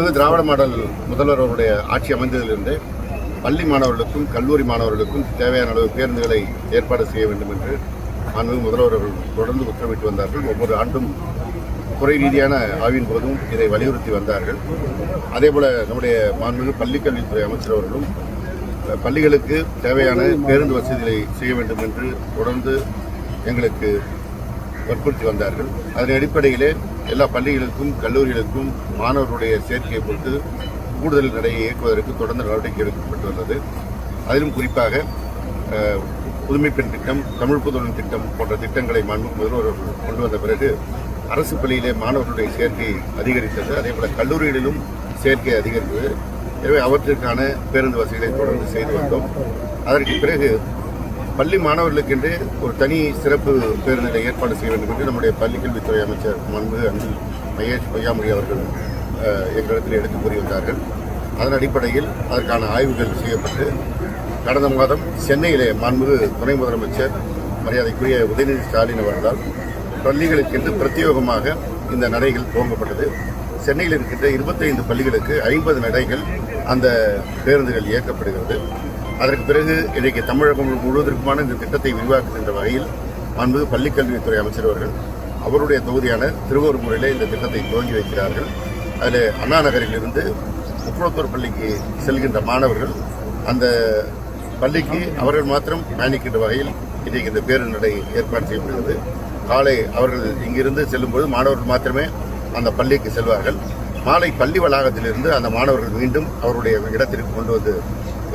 வந்து திராவிட மாடல் முதல்வர் அவருடைய ஆட்சி அமைந்ததிலிருந்து பள்ளி மாணவர்களுக்கும் கல்லூரி மாணவர்களுக்கும் தேவையான அளவு பேருந்துகளை ஏற்பாடு செய்ய வேண்டும் என்று மாண்பு முதல்வர் அவர்கள் தொடர்ந்து உத்தரவிட்டு வந்தார்கள். ஒவ்வொரு ஆண்டும் துறை ரீதியான ஆய்வின் போதும் இதை வலியுறுத்தி வந்தார்கள். அதேபோல் நம்முடைய மாண்பு பள்ளிக்கல்வித்துறை அமைச்சர் அவர்களும் பள்ளிகளுக்கு தேவையான பேருந்து வசதிகளை செய்ய வேண்டும் என்று தொடர்ந்து எங்களுக்கு வற்புறுத்தி வந்தார்கள். அதன் அடிப்படையிலே எல்லா பள்ளிகளுக்கும் கல்லூரிகளுக்கும் மாணவர்களுடைய சேர்க்கையை பொறுத்து கூடுதல் நடையை இயக்குவதற்கு தொடர்ந்து நடவடிக்கை எடுக்கப்பட்டு வந்தது. அதிலும் குறிப்பாக புதுமை பெண் திட்டம் தமிழ் புதுவன் திட்டம் போன்ற திட்டங்களை மாண்பு முதல்வர் கொண்டு வந்த பிறகு அரசு பள்ளியிலே மாணவர்களுடைய சேர்க்கை அதிகரித்தது. அதேபோல கல்லூரிகளிலும் சேர்க்கை அதிகரித்தது. எனவே அவற்றிற்கான பேருந்து வசதிகளை தொடர்ந்து செய்து வந்தோம். அதற்கு பிறகு பள்ளி மாணவர்களுக்கென்று ஒரு தனி சிறப்பு பேருந்தினை ஏற்பாடு செய்ய வேண்டும் என்று நம்முடைய பள்ளிக்கல்வித்துறை அமைச்சர் மன்பு அன்பில் மகேஷ் பொய்யாமொழி அவர்கள் எங்களிடத்தில் எடுத்து கூறி வந்தார்கள் அதன் அடிப்படையில் அதற்கான ஆய்வுகள் செய்யப்பட்டு கடந்த மாதம் சென்னையிலே மாண்புகு துணை முதலமைச்சர் மரியாதைக்குரிய உதயநிதி ஸ்டாலின் அவர்களால் பள்ளிகளுக்கென்று பிரத்யேகமாக இந்த நடைகள் துவங்கப்பட்டது. சென்னையில் இருக்கின்ற இருபத்தைந்து பள்ளிகளுக்கு ஐம்பது நடைகள் அந்த பேருந்துகள் இயக்கப்படுகிறது. அதற்கு பிறகு இன்றைக்கு தமிழகம் முழுவதற்குமான இந்த திட்டத்தை விரிவாக்குகின்ற வகையில் அன்பு பள்ளிக்கல்வித்துறை அமைச்சர் அவர்கள் அவருடைய தொகுதியான திருவூர்முறையிலே இந்த திட்டத்தை துவங்கி வைக்கிறார்கள். அதில் அண்ணா நகரிலிருந்து முக்குளத்தூர் பள்ளிக்கு செல்கின்ற மாணவர்கள் அந்த பள்ளிக்கு அவர்கள் மாத்திரம் பயணிக்கின்ற வகையில் இன்றைக்கு இந்த பேருந்து ஏற்பாடு செய்யப்படுகிறது காலை அவர்கள் இங்கிருந்து செல்லும்போது மாணவர்கள் மாத்திரமே அந்த பள்ளிக்கு செல்வார்கள். மாலை பள்ளி வளாகத்திலிருந்து அந்த மாணவர்கள் மீண்டும் அவருடைய இடத்திற்கு கொண்டு வந்து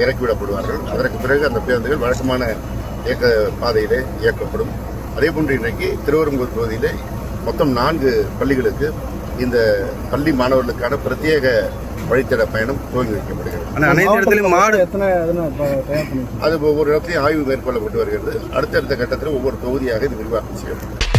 இறக்கிவிடப்படுவார்கள். அதற்கு பிறகு அந்த பேருந்துகள் வழக்கமான இயக்க பாதையிலே இயக்கப்படும். அதே போன்று இன்றைக்கு திருவரம்பூர் பகுதியிலே மொத்தம் நான்கு பள்ளிகளுக்கு இந்த பள்ளி மாணவர்களுக்கான பிரத்யேக வழித்தட பயணம் துவங்கி வைக்கப்படுகிறது. அது ஒவ்வொரு இடத்துலையும் ஆய்வு மேற்கொள்ளப்பட்டு வருகிறது. அடுத்தடுத்த கட்டத்தில் ஒவ்வொரு தொகுதியாக இது விரிவாக்கம் செய்யப்படும்.